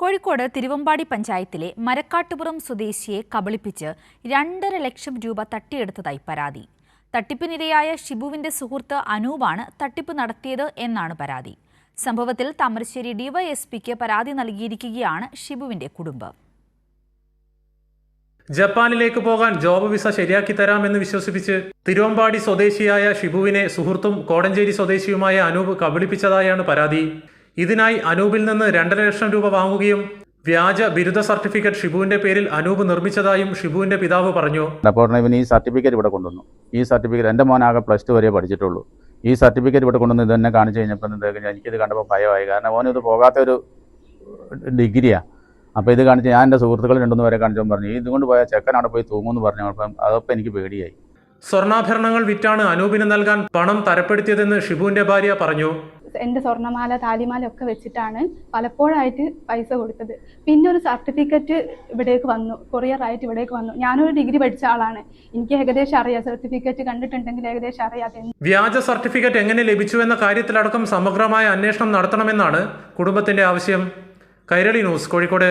കോഴിക്കോട് തിരുവമ്പാടി പഞ്ചായത്തിലെ മരക്കാട്ടുപുറം സ്വദേശിയെ കബളിപ്പിച്ച് രണ്ടര ലക്ഷം രൂപ തട്ടിയെടുത്തതായി പരാതി. തട്ടിപ്പിനിരയായ ഷിബുവിന്റെ സുഹൃത്ത് അനൂപാണ് തട്ടിപ്പ് നടത്തിയത് എന്നാണ് പരാതി. സംഭവത്തിൽ താമരശ്ശേരി ഡിവൈഎസ്പിക്ക് പരാതി നൽകിയിരിക്കുകയാണ് ഷിബുവിന്റെ കുടുംബം. ജപ്പാനിലേക്ക് പോകാൻ ജോബ് വിസ ശരിയാക്കി തരാമെന്ന് വിശ്വസിപ്പിച്ച് തിരുവമ്പാടി സ്വദേശിയായ ഷിബുവിനെ സുഹൃത്തും കോടഞ്ചേരി സ്വദേശിയുമായ അനൂപ് കബളിപ്പിച്ചതായാണ് പരാതി. ഇതിനായി അനൂപിൽ നിന്ന് രണ്ടര ലക്ഷം രൂപ വാങ്ങുകയും വ്യാജ ബിരുദ സർട്ടിഫിക്കറ്റ് ഷിബുവിന്റെ പേരിൽ അനൂപ് നിർമ്മിച്ചതായും ഷിബുവിന്റെ പിതാവ് പറഞ്ഞു. അപ്പോൾ ഈ സർട്ടിഫിക്കറ്റ് ഇവിടെ കൊണ്ടുവന്നു. ഈ സർട്ടിഫിക്കറ്റ് എന്റെ മോനാകെ പ്ലസ് ടു വരെ പഠിച്ചിട്ടുള്ളൂ. ഈ സർട്ടിഫിക്കറ്റ് ഇവിടെ കൊണ്ടുവന്ന് ഇത് തന്നെ കാണിച്ചു കഴിഞ്ഞപ്പോൾ എനിക്കിത് കണ്ടപ്പോൾ ഭയമായി. കാരണം ഓനിത് പോകാത്ത ഒരു ഡിഗ്രിയാണ് അപ്പോൾ ഇത് കാണിച്ച് ഞാൻ എന്റെ സുഹൃത്തുക്കൾ രണ്ടുമൂന്ന് പേരെ കാണിച്ചപ്പോൾ പറഞ്ഞു ഇതുകൊണ്ട് പോയാൽ ചെക്കൻ അവിടെ പോയി തൂങ്ങുമെന്ന് പറഞ്ഞു. അപ്പം അതൊക്കെ എനിക്ക് പേടിയായി. സ്വർണാഭരണങ്ങൾ വിറ്റാണ് അനൂപിന് നൽകാൻ പണം തരപ്പെടുത്തിയതെന്ന് ഷിബുവിന്റെ ഭാര്യ പറഞ്ഞു. എന്റെ സ്വർണമാല താലിമാല ഒക്കെ വെച്ചിട്ടാണ് പലപ്പോഴായിട്ട് പൈസ കൊടുത്തത്. പിന്നെ ഒരു സർട്ടിഫിക്കറ്റ് ഇവിടേക്ക് വന്നു കൊറിയറായിട്ട് ഇവിടേക്ക് വന്നു. ഞാനൊരു ഡിഗ്രി പഠിച്ച ആളാണ്. എനിക്ക് ഏകദേശം അറിയാം സർട്ടിഫിക്കറ്റ് കണ്ടിട്ടുണ്ടെങ്കിൽ ഏകദേശം അറിയാം അത് വ്യാജ സർട്ടിഫിക്കറ്റ് എങ്ങനെ ലഭിച്ചു എന്ന കാര്യത്തിലടക്കം സമഗ്രമായ അന്വേഷണം നടത്തണമെന്നാണ് കുടുംബത്തിന്റെ ആവശ്യം. കൈരളി ന്യൂസ് കോഴിക്കോട്.